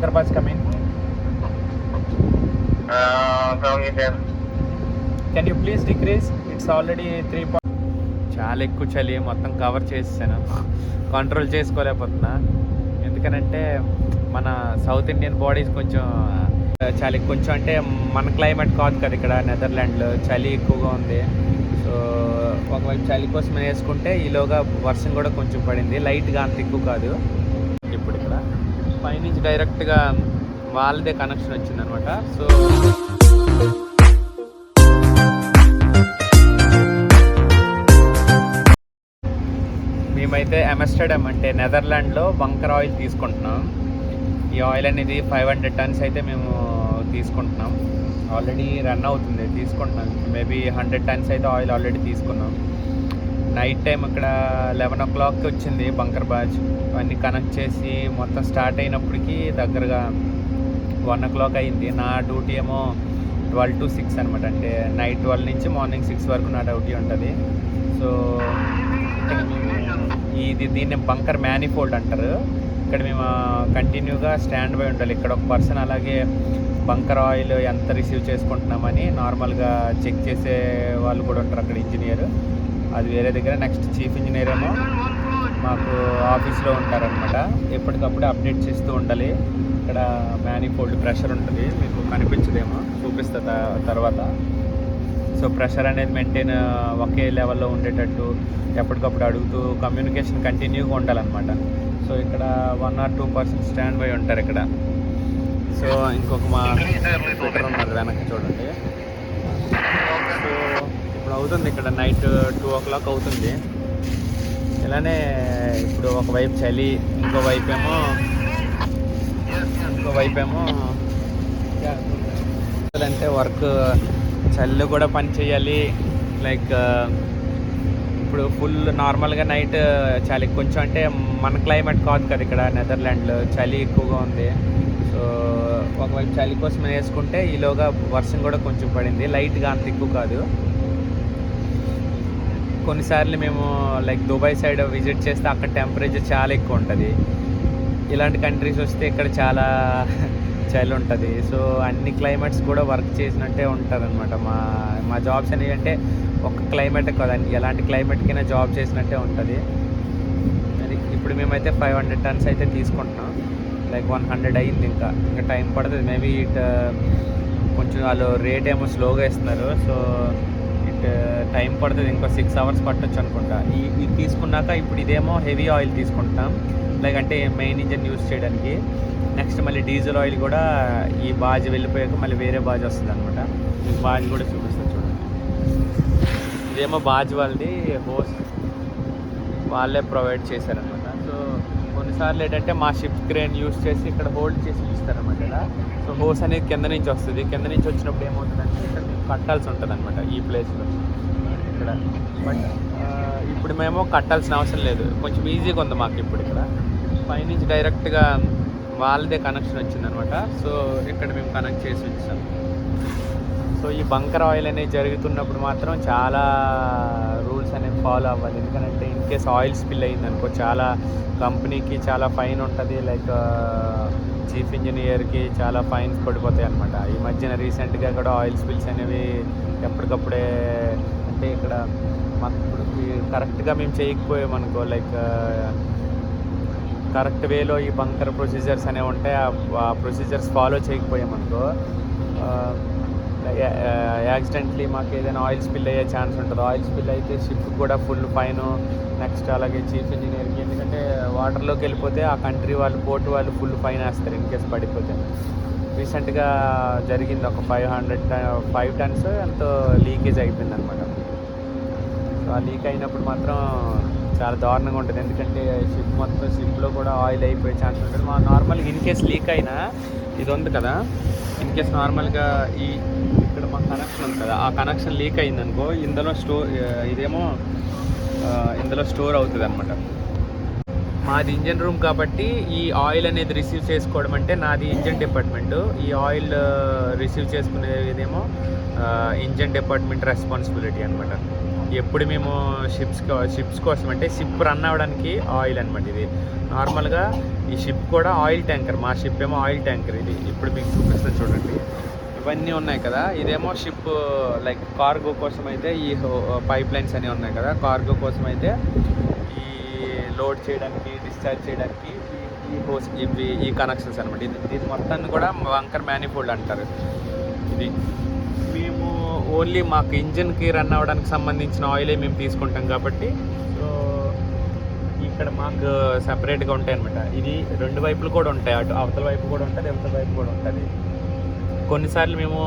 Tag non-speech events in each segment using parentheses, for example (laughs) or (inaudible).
come in? Uh, wrong sir. Can you please decrease? It's already three చాలా ఎక్కువ చలి మొత్తం కవర్ చేసేసాను కంట్రోల్ చేసుకోలేకపోతున్నా ఎందుకనంటే మన సౌత్ ఇండియన్ బాడీస్ కొంచెం చలి కొంచెం అంటే మన క్లైమేట్ కాదు కదా ఇక్కడ నెదర్లాండ్లో చలి ఎక్కువగా ఉంది సో ఒకవైపు చలి కోసం వేసుకుంటే ఈలోగా వర్షం కూడా కొంచెం పడింది లైట్గా అంత ఎక్కువ కాదు నుంచి డైరెక్ట్గా వాళ్ళదే కనెక్షన్ వచ్చిందనమాట. సో మేమైతే అమెస్టర్డమ్ అంటే నెదర్లాండ్లో బంకర్ ఆయిల్ తీసుకుంటున్నాం. ఈ ఆయిల్ అనేది ఫైవ్ హండ్రెడ్ టన్స్ అయితే మేము తీసుకుంటున్నాం. ఆల్రెడీ రన్ అవుతుంది తీసుకుంటున్నాం. మేబీ హండ్రెడ్ టన్స్ అయితే ఆయిల్ ఆల్రెడీ తీసుకున్నాం. నైట్ టైం ఇక్కడ లెవెన్ ఓ క్లాక్కి వచ్చింది బంకర్ బాజ్. అవన్నీ కనెక్ట్ చేసి మొత్తం స్టార్ట్ అయినప్పటికీ దగ్గరగా వన్ ఓ క్లాక్ అయింది. నా డ్యూటీ ఏమో ట్వెల్వ్ టు సిక్స్ అనమాట అంటే నైట్ ట్వెల్వ్ నుంచి మార్నింగ్ సిక్స్ వరకు నా డ్యూటీ ఉంటుంది. సో ఇది దీన్ని బంకర్ మ్యానిఫోల్డ్ అంటారు. ఇక్కడ మేము కంటిన్యూగా స్టాండ్ బై ఉండాలి. ఇక్కడ ఒక పర్సన్ అలాగే బంకర్ ఆయిల్ ఎంత రిసీవ్ చేసుకుంటున్నామని నార్మల్గా చెక్ చేసే వాళ్ళు కూడా ఉంటారు అక్కడ ఇంజనీర్ అది వేరే దగ్గర నెక్స్ట్ చీఫ్ ఇంజనీర్ ఏమో మాకు ఆఫీస్లో ఉంటారనమాట ఎప్పటికప్పుడు అప్డేట్ చేస్తూ ఉండాలి. ఇక్కడ మ్యానిఫోల్డ్ ప్రెషర్ ఉంటుంది. మీకు కనిపించదేమో. చూపిస్తా తర్వాత. సో ప్రెషర్ అనేది మెయింటైన్ ఒకే లెవెల్లో ఉండేటట్టు ఎప్పటికప్పుడు అడుగుతూ కమ్యూనికేషన్ కంటిన్యూగా ఉండాలన్నమాట. సో ఇక్కడ one or two percent stand by ఉంటారు ఇక్కడ. సో ఇంకొక మా ఉన్నారు వెనక్కి చూడండి. సో ఇప్పుడు అవుతుంది. ఇక్కడ నైట్ టూ ఓ క్లాక్ అవుతుంది. ఇలానే ఇప్పుడు ఒకవైపు చలి ఇంకో వైపు ఏమో ఇంకో వైపు ఏమో అంటే వర్క్ చల్లు కూడా పని చేయాలి. లైక్ ఇప్పుడు ఫుల్ నార్మల్గా నైట్ చలి కొంచెం అంటే మన క్లైమేట్ కాదు కదా ఇక్కడ నెదర్లాండ్లో చలి ఎక్కువగా ఉంది. సో ఒకవైపు చలి కోసం వేసుకుంటే ఈలోగా వర్షం కూడా కొంచెం పడింది. లైట్గా అంత ఎక్కువ కాదు. కొన్నిసార్లు మేము లైక్ దుబాయ్ సైడ్ విజిట్ చేస్తే అక్కడ టెంపరేచర్ చాలా ఎక్కువ ఉంటుంది. ఇలాంటి కంట్రీస్ వస్తే ఇక్కడ చాలా (laughs) చలి ఉంటుంది. సో అన్ని క్లైమేట్స్ కూడా వర్క్ చేసినట్టే ఉంటారనమాట మా మా జాబ్స్ అనేవి అంటే ఒక క్లైమేట్ కదండి ఎలాంటి క్లైమేట్కైనా జాబ్ చేసినట్టే ఉంటుంది. అది ఇప్పుడు మేమైతే ఫైవ్ హండ్రెడ్ టన్స్ అయితే తీసుకుంటున్నాం. లైక్ వన్ హండ్రెడ్ అయింది ఇంకా. ఇంకా టైం పడుతుంది. మేబీ ఇట్ uh, కొంచెం వాళ్ళు రేట్ ఏమో స్లోగా ఇస్తున్నారు. సో ఇట్ టైం పడుతుంది ఇంకో సిక్స్ అవర్స్ పట్టొచ్చు అనుకుంటా. ఈ ఇది తీసుకున్నాక ఇప్పుడు ఇదేమో హెవీ ఆయిల్ తీసుకుంటాం. లైక్ అంటే మెయిన్ ఇంజన్ యూస్ చేయడానికి. నెక్స్ట్ మళ్ళీ డీజిల్ ఆయిల్ కూడా ఈ బాజ్ వెళ్ళిపోయాక మళ్ళీ వేరే బాజ్ వస్తుంది అనమాట ఈ బాజ్ కూడా చూపిస్తాను చూడండి ఇదేమో బాజ్ వాళ్ళది హోస్ వాళ్ళే ప్రొవైడ్ చేశారనమాట సో కొన్నిసార్లు ఏంటంటే మా షిప్ క్రేన్ యూస్ చేసి ఇక్కడ హోల్డ్ చేసి ఇస్తారనమాట ఇలా సో హోస్ అనేది కింద నుంచి వస్తుంది. కింద నుంచి వచ్చినప్పుడు ఏమవుతుందంటే ఇక్కడ కట్టాల్సి ఉంటుంది అనమాట ఈ ప్లేస్లో. ఇక్కడ. బట్ ఇప్పుడు మేము కట్టాల్సిన అవసరం లేదు. కొంచెం ఈజీగా ఉంది మాకు ఇప్పుడు ఇక్కడ. పైనుంచి డైరెక్ట్గా వాళ్ళదే కనెక్షన్ వచ్చిందనమాట సో ఇక్కడ మేము కనెక్ట్ చేసి వచ్చాం. సో ఈ బంకర్ ఆయిల్ అనేది జరుగుతున్నప్పుడు మాత్రం చాలా రూల్స్ అనేవి ఫాలో అవ్వాలి. ఎందుకంటే ఇన్ కేస్ ఆయిల్ స్పిల్ అయింది అనుకో చాలా కంపెనీకి చాలా ఫైన్ ఉంటుంది. లైక్ చీఫ్ ఇంజనీర్కి చాలా ఫైన్స్ పడిపోతాయి అనమాట ఈ మధ్యన రీసెంట్గా కూడా ఆయిల్ స్పిల్స్ అనేవి ఎప్పటికప్పుడే అంటే ఇక్కడ మాకు కరెక్ట్గా మేము చేయకపోయాం అనుకో లైక్ కరెక్ట్ వేలో ఈ బంకర్ ప్రొసీజర్స్ అనేవి ఉంటాయి ఆ ప్రొసీజర్స్ ఫాలో చేయకపోయామనుకో యాక్సిడెంట్లీ మాకు ఏదైనా ఆయిల్ స్పిల్ అయ్యే ఛాన్స్ ఉంటుంది. ఆయిల్ స్పిల్ అయితే షిప్ కూడా ఫుల్ ఫైన్. నెక్స్ట్ అలాగే చీఫ్ ఇంజనీర్కి ఎందుకంటే వాటర్లోకి వెళ్ళిపోతే ఆ కంట్రీ వాళ్ళు పోర్ట్ వాళ్ళు ఫుల్ ఫైన్ వేస్తారు ఇన్ కేస్ పడిపోతే. రీసెంట్గా జరిగింది ఒక ఫైవ్ హండ్రెడ్ ఫైవ్ టన్స్ ఎంతో లీకేజ్ అయిపోయింది అనమాట సో ఆ లీక్ అయినప్పుడు మాత్రం చాలా దారుణంగా ఉంటుంది. ఎందుకంటే షిప్ మొత్తం షిప్లో కూడా ఆయిల్ అయిపోయే ఛాన్స్ ఉంటుంది. మా నార్మల్గా ఇన్ కేస్ లీక్ అయినా ఇది ఉంది కదా ఇన్ కేస్ నార్మల్గా ఈ ఇక్కడ మా కనెక్షన్ ఉంది కదా. ఆ కనెక్షన్ లీక్ అయింది అనుకో ఇందులో స్టోర్ ఇదేమో ఇందులో స్టోర్ అవుతుంది అనమాట మాది ఇంజన్ రూమ్ కాబట్టి ఈ ఆయిల్ అనేది రిసీవ్ చేసుకోవడం అంటే నాది ఇంజన్ డిపార్ట్మెంట్ ఈ ఆయిల్ రిసీవ్ చేసుకునేదేమో ఇంజన్ డిపార్ట్మెంట్ రెస్పాన్సిబిలిటీ అనమాట ఎప్పుడు మేము షిప్స్ షిప్స్ కోసం అంటే షిప్ రన్ అవ్వడానికి ఆయిల్ అనమాట ఇది. నార్మల్గా ఈ షిప్ కూడా ఆయిల్ ట్యాంకర్ మా షిప్ ఏమో ఆయిల్ ట్యాంకర్ ఇది. ఇప్పుడు మీకు చూపిస్తాను చూడండి. ఇవన్నీ ఉన్నాయి కదా. ఇదేమో షిప్ లైక్ కార్గో కోసం అయితే ఈ పైప్ లైన్స్ అన్నీ ఉన్నాయి కదా. కార్గో కోసం అయితే ఈ లోడ్ చేయడానికి డిశ్చార్జ్ చేయడానికి ఈ- హోస్ ఇవి ఈ కనెక్షన్స్ అనమాట ఇది దీని మొత్తాన్ని కూడా వంకర్ మ్యానిఫోల్డ్ అంటారు. ఇది. మేము ఓన్లీ మాకు ఇంజిన్కి రన్ అవ్వడానికి సంబంధించిన ఆయిలే మేము తీసుకుంటాం కాబట్టి సో ఇక్కడ మాకు సపరేట్గా ఉంటాయి అనమాట ఇది రెండు వైపులు కూడా ఉంటాయి. అటు అవతల వైపు కూడా ఉంటుంది అవతల వైపు కూడా ఉంటుంది. కొన్నిసార్లు మేము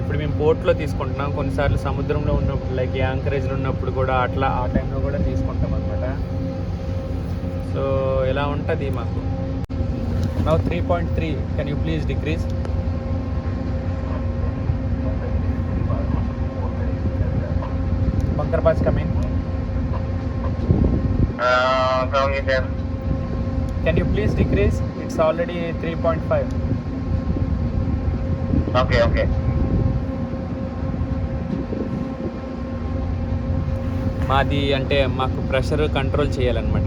ఇప్పుడు మేము బోట్లో తీసుకుంటున్నాం కొన్నిసార్లు సముద్రంలో ఉన్నప్పుడు లైక్ యాంకరేజ్లో ఉన్నప్పుడు కూడా అట్లా ఆ టైంలో కూడా తీసుకుంటాం అనమాట సో ఎలా ఉంటుంది మాకు? Now three point three can you please decrease Bankarba's coming. Uh, can you please you it's already three point five okay okay మాది అంటే మాకు ప్రెషర్ కంట్రోల్ చేయాలన్నమాట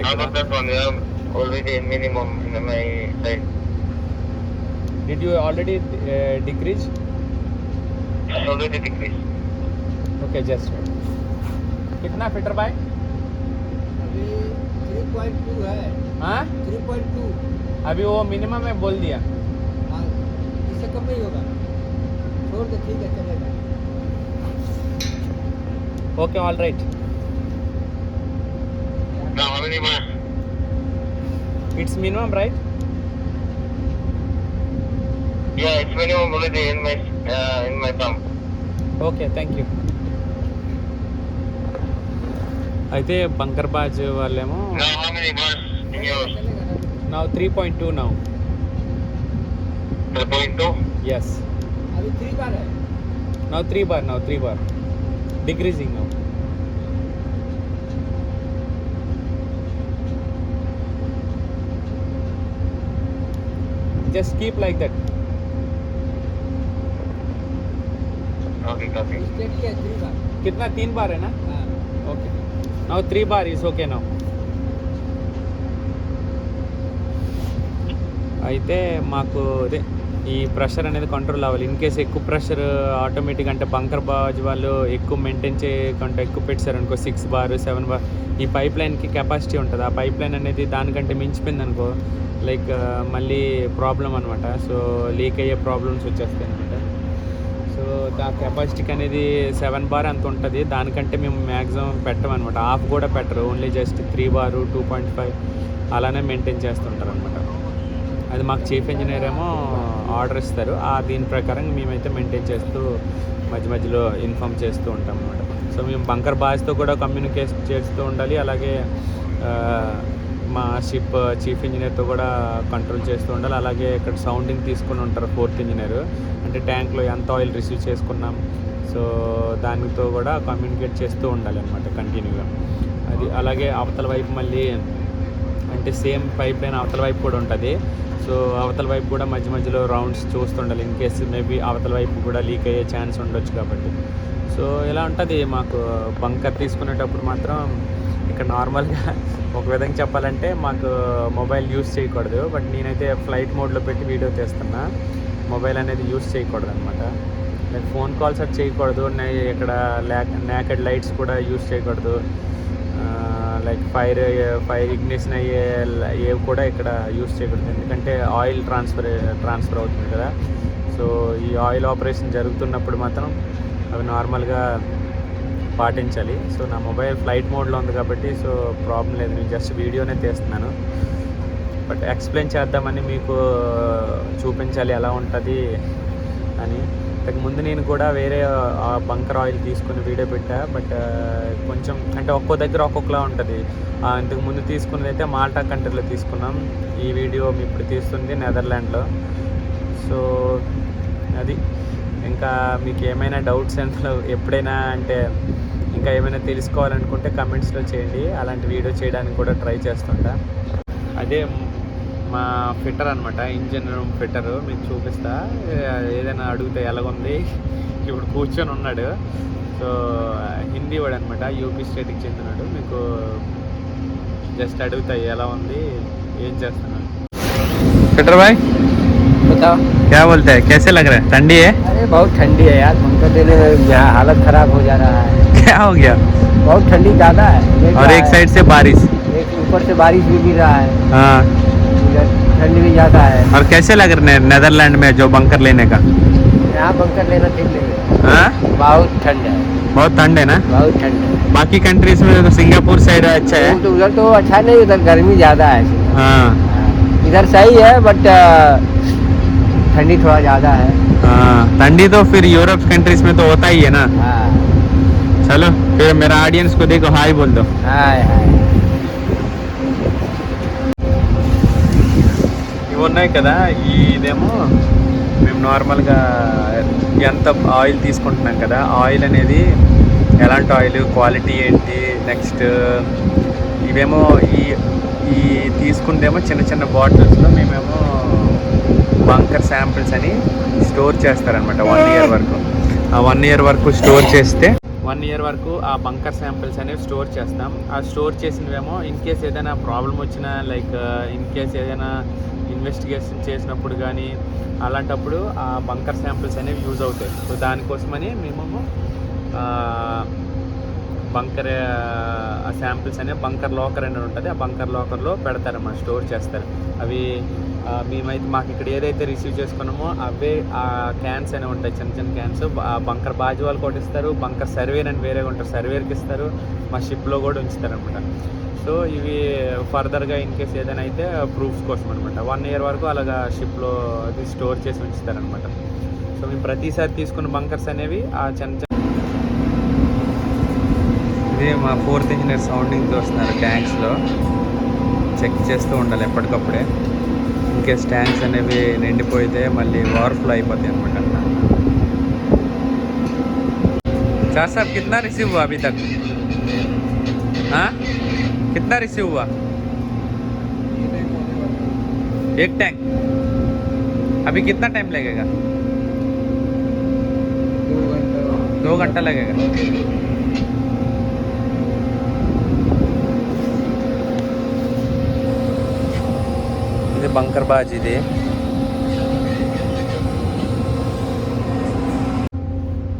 did you already decrease okay just कितना fitter बाय अभी 3.2 है। हाँ? 3.2 अभी वो मिनिमम है बोल दिया। हाँ, इससे कम नहीं होगा। छोड़ दे ठीक है चलेगा okay all right Now, how many more? It's minimum right Yeah, it's minimum already in my uh, in my pump. Okay thank you అయితే బంకర్ బాజ్ వాళ్ళేమో Now, how many bars in yours? चलेगा ना నా three point two now 3.2? Yes अभी three bar है now three bar now three bar decreasing now just keep like that Okay, copy. State के three बार कितना तीन बार है ना हाँ okay now three bar is okay now అయితే మాకు అదే ఈ ప్రెషర్ అనేది కంట్రోల్ అవ్వాలి. ఇన్ కేస్ ఎక్కువ ప్రెషర్ ఆటోమేటిక్ అంటే బంకర్ బాజ్ వాళ్ళు ఎక్కువ మెయింటైన్ చేయకుండా ఎక్కువ పెట్టారు అనుకో సిక్స్ బార్ సెవెన్ బార్ ఈ పైప్ లైన్కి కెపాసిటీ ఉంటుంది. ఆ పైప్ లైన్ అనేది దానికంటే మించిపోయింది అనుకో లైక్ మళ్ళీ ప్రాబ్లం అనమాట సో లీక్ అయ్యే ప్రాబ్లమ్స్ వచ్చేస్తాయి అనమాట సో ఆ కెపాసిటీకి అనేది సెవెన్ బార్ అంత ఉంటుంది. దానికంటే మేము మ్యాక్సిమం పెట్టమన్నమాట హాఫ్ కూడా పెట్టరు. Only just three bar two point five అలానే మెయింటైన్ చేస్తుంటారు అనమాట అది మాకు చీఫ్ ఇంజనీర్ ఏమో ఆర్డర్ ఇస్తారు. ఆ దీని ప్రకారం మేమైతే మెయింటైన్ చేస్తూ మధ్య మధ్యలో ఇన్ఫామ్ చేస్తూ ఉంటాం అనమాట సో మేము బంకర్ బాయ్స్తో కూడా కమ్యూనికేట్ చేస్తూ ఉండాలి. అలాగే మా షిప్ చీఫ్ ఇంజనీర్తో కూడా కంట్రోల్ చేస్తూ ఉండాలి. అలాగే ఇక్కడ సౌండింగ్ తీసుకుని ఉంటారు ఫోర్త్ ఇంజనీర్ అంటే ట్యాంక్లో ఎంత ఆయిల్ రిసీవ్ చేసుకున్నాం. సో దానితో కూడా కమ్యూనికేట్ చేస్తూ ఉండాలి అనమాట కంటిన్యూగా అది అలాగే అవతల వైపు మళ్ళీ అంటే సేమ్ పైప్ లైన్ అవతల వైపు కూడా ఉంటుంది. సో అవతల వైపు కూడా మధ్య మధ్యలో రౌండ్స్ చూస్తుండాలి ఇన్ కేస్ మేబీ అవతల వైపు కూడా లీక్ అయ్యే ఛాన్స్ ఉండొచ్చు కాబట్టి. సో ఇలా ఉంటుంది మాకు బంకర్ తీసుకునేటప్పుడు మాత్రం ఇక్కడ నార్మల్గా (laughs) ఒక విధంగా చెప్పాలంటే మాకు మొబైల్ యూస్ చేయకూడదు. బట్ నేనైతే ఫ్లైట్ మోడ్లో పెట్టి వీడియో తీస్తున్నా. మొబైల్ అనేది యూస్ చేయకూడదు అనమాట లైక్ ఫోన్ కాల్స్ అది చేయకూడదు. ఇక్కడ ఇక్కడ నాకెడ్ లైట్స్ కూడా యూస్ చేయకూడదు. లైక్ ఫైర్ ఫైర్ ఇగ్నిషన్ అయ్యే ఏవి కూడా ఇక్కడ యూస్ చేయకూడదు. ఎందుకంటే ఆయిల్ ట్రాన్స్ఫర్ ట్రాన్స్ఫర్ అవుతుంది కదా. సో ఈ ఆయిల్ ఆపరేషన్ జరుగుతున్నప్పుడు మాత్రం అవి నార్మల్గా పాటించాలి. సో నా మొబైల్ ఫ్లైట్ మోడ్లో ఉంది కాబట్టి సో ప్రాబ్లం లేదు. నేను జస్ట్ వీడియోనే తీస్తున్నాను. బట్ ఎక్స్ప్లెయిన్ చేద్దామని మీకు చూపించాలి ఎలా ఉంటుంది అని. ఇంతకు ముందు నేను కూడా వేరే బంకర్ ఆయిల్ తీసుకుని వీడియో పెట్టా బట్ కొంచెం అంటే ఒక్కో దగ్గర ఒక్కొక్కలా ఉంటుంది. ఇంతకుముందు ఇంతకు ముందు తీసుకున్నది అయితే మాల్టా కంట్రీలో తీసుకున్నాం. ఈ వీడియో ఇప్పుడు తీస్తుంది నెదర్లాండ్లో. సో అది. ఇంకా మీకు ఏమైనా డౌట్స్ అందులో ఎప్పుడైనా అంటే ఇంకా ఏమైనా తెలుసుకోవాలనుకుంటే కమెంట్స్లో చేయండి. అలాంటి వీడియో చేయడానికి కూడా ట్రై చేస్తుంటా. అదే మా ఫిట్టర్ అనమాట ఇంజిన్ రూమ్ ఫిట్టర్ మీకు చూపిస్తా ఏ- ఏదైనా అడిగితే ఎలాగుంది ఇప్పుడు కూర్చొని ఉన్నాడు సో హిందీ వాడు అనమాట యూపీ స్టేట్కి చెందినాడు మీకు జస్ట్ అడుగుతాయి ఎలా ఉంది ఏం చేస్తున్నాడు कटर भाई बताओ क्या बोलते हैं कैसे लग रहा है ठंडी है अरे बहुत ठंडी है यार पंखा देने में यहाँ हालत खराब हो जा रहा है क्या हो गया बहुत ठंडी ज़्यादा है देख और रहा एक है, साइड से बारिश एक ऊपर से बारिश भी गिर रहा है हाँ इधर ठंड भी ज़्यादा है। और कैसे लग रहे हैं नेदरलैंड में जो बंकर लेने का? यहाँ बंकर लेना ठीक नहीं है। हाँ? बहुत ठंड है। बहुत ठंड है ना? बहुत ठंड है। बाकी कंट्रीज़ में तो सिंगापुर साइड अच्छा है। तो उधर तो अच्छा नहीं उधर गर्मी ज़्यादा है। हाँ। इधर सही है बट ठंडी थोड़ा ज़्यादा है। हाँ ठंडी तो फिर यूरोप कंट्रीज़ में तो होता ही है ना। हाँ। चलो फिर मेरा ऑडियंस को देखो हाय बोल दो। हाय हाय। ఉన్నాయి కదా ఇదేమో మేము నార్మల్గా ఎంత ఆయిల్ తీసుకుంటున్నాం కదా ఆయిల్ అనేది ఎలాంటి ఆయిల్ క్వాలిటీ ఏంటి నెక్స్ట్ ఇవేమో ఈ ఈ తీసుకుంటేమో చిన్న చిన్న బాటిల్స్లో మేమేమో బంకర్ శాంపిల్స్ అని స్టోర్ చేస్తారనమాట వన్ ఇయర్ వరకు. ఆ వన్ ఇయర్ వరకు స్టోర్ చేస్తే వన్ ఇయర్ వరకు ఆ బంకర్ శాంపిల్స్ అనేవి స్టోర్ చేస్తాం. ఆ స్టోర్ చేసినవేమో ఇన్ కేస్ ఏదైనా ప్రాబ్లం వచ్చినా లైక్ ఇన్ కేస్ ఏదైనా ఇన్వెస్టిగేషన్ చేసినప్పుడు కానీ అలాంటప్పుడు ఆ బంకర్ శాంపిల్స్ అనేవి యూజ్ అవుతాయి. సో దానికోసమని మేము బంకర్ ఆ శాంపిల్స్ అనేవి బంకర్ లాకర్ అనేది ఉంటుంది. ఆ బంకర్ లాకర్లో మన స్టోర్ చేస్తారు. అవి మేమైతే మాకు ఇక్కడ ఏదైతే రిసీవ్ చేసుకున్నామో అవే ఆ క్యాన్స్ అనేవి ఉంటాయి చిన్న చిన్న క్యాన్స్ ఆ బంకర్ బాజు వాళ్ళు కూడా ఇస్తారు బంకర్ సర్వేర్ అని వేరే ఉంటారు సర్వేర్కి ఇస్తారు మా షిప్లో కూడా ఉంచుతారు అనమాట సో ఇవి ఫర్దర్గా ఇన్ కేస్ ఏదైనా అయితే ప్రూఫ్స్ కోసం అనమాట వన్ ఇయర్ వరకు అలాగా షిప్లో అది స్టోర్ చేసి ఉంచుతారనమాట సో మేము ప్రతిసారి తీసుకున్న బంకర్స్ అనేవి ఆ చిన్న చిన్న ఇదే మా ఫోర్త్ ఇంజనీర్ సౌండింగ్ చూస్తున్నారు ట్యాంక్స్లో చెక్ చేస్తూ ఉండాలి ఎప్పటికప్పుడే. ఇంకేస్ ట్యాంక్స్ అనేవి నిండిపోయితే మళ్ళీ ఓవర్ఫ్లో అయిపోతాయి అనమాట चार साहब कितना रिसीव हुआ अभी तक हाँ कितना रिसीव हुआ एक टैंक अभी कितना टाइम लगेगा दो घंटा लगेगा ఇది బంకర్ బాజ్ ఇది.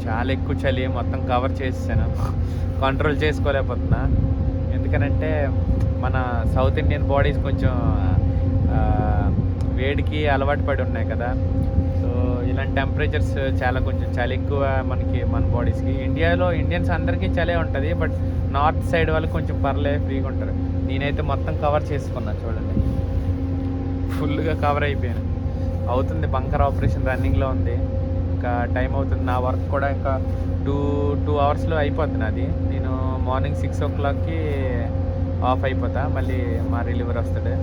చాలా ఎక్కువ చలి మొత్తం కవర్ చేసేసాను. కంట్రోల్ చేసుకోలేకపోతున్నా. ఎందుకనంటే మన సౌత్ ఇండియన్ బాడీస్ కొంచెం వేడికి అలవాటు పడి ఉన్నాయి కదా. సో ఇలాంటి టెంపరేచర్స్ చాలా కొంచెం చలి ఎక్కువ మనకి మన బాడీస్కి ఇండియాలో ఇండియన్స్ అందరికీ చలే ఉంటుంది బట్ నార్త్ సైడ్ వాళ్ళకి కొంచెం పర్లే ఫ్రీగా ఉంటారు. నేనైతే మొత్తం కవర్ చేసుకున్నాను చూడండి. ఫుల్గా కవర్ అయిపోయాను. అవుతుంది బంకర్ ఆపరేషన్ రన్నింగ్లో ఉంది. ఇంకా టైం అవుతుంది నా వర్క్ కూడా ఇంకా టూ టూ అవర్స్లో అయిపోతుంది అది నేను మార్నింగ్ సిక్స్ ఓ క్లాక్కి ఆఫ్ అయిపోతా మళ్ళీ మా రిలీవర్ వస్తాడు.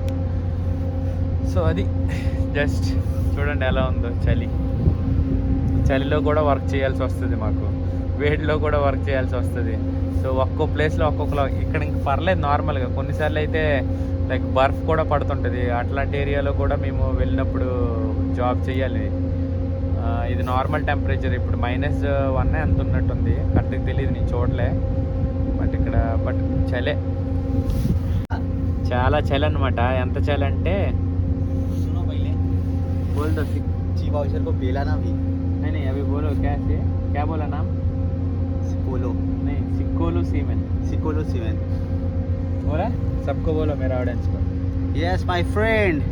సో అది జస్ట్ చూడండి ఎలా ఉందో చలి. చలిలో కూడా వర్క్ చేయాల్సి వస్తుంది మాకు. వేడిలో కూడా వర్క్ చేయాల్సి వస్తుంది. సో ఒక్కో ప్లేస్లో ఒక్కొక్కలా ఇక్కడ ఇంక పర్లేదు నార్మల్గా. కొన్నిసార్లు అయితే లైక్ బర్ఫ్ కూడా పడుతుంటుంది అట్లాంటి ఏరియాలో కూడా మేము వెళ్ళినప్పుడు జాబ్ చేయాలి ఆ, ఇది నార్మల్ టెంపరేచర్ ఇప్పుడు మైనస్ వన్ ఎంత ఉన్నట్టుంది కరెక్ట్గా తెలియదు నేను చూడలే బట్ ఇక్కడ బట్ చలే చాలా చలి అనమాట ఎంత చలి అంటే सुनो पहले बोल दो सिक जी वाउचर को पेला ना भी नहीं नहीं अभी बोलो क्या से क्या बोला नाम सिकोलो नहीं सिक्कोलू सीमेंट सिकोलो सीमेंट बोला सबको बोलो मेरा ऑडियंस को Yes, my friend.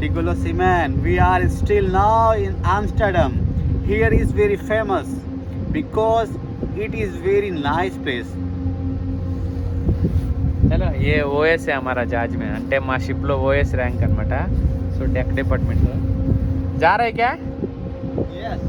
Sigolo Cement. We are still now in Amsterdam. Here is very famous because it is very nice place. चलो ये ఓఎస్ हमारा जहाज में అంటే మా షిప్ లో ఓఎస్ ర్యాంక్ అన్నమాట సో డెక్ డిపార్ట్మెంట్ जा रहे क्या Yes.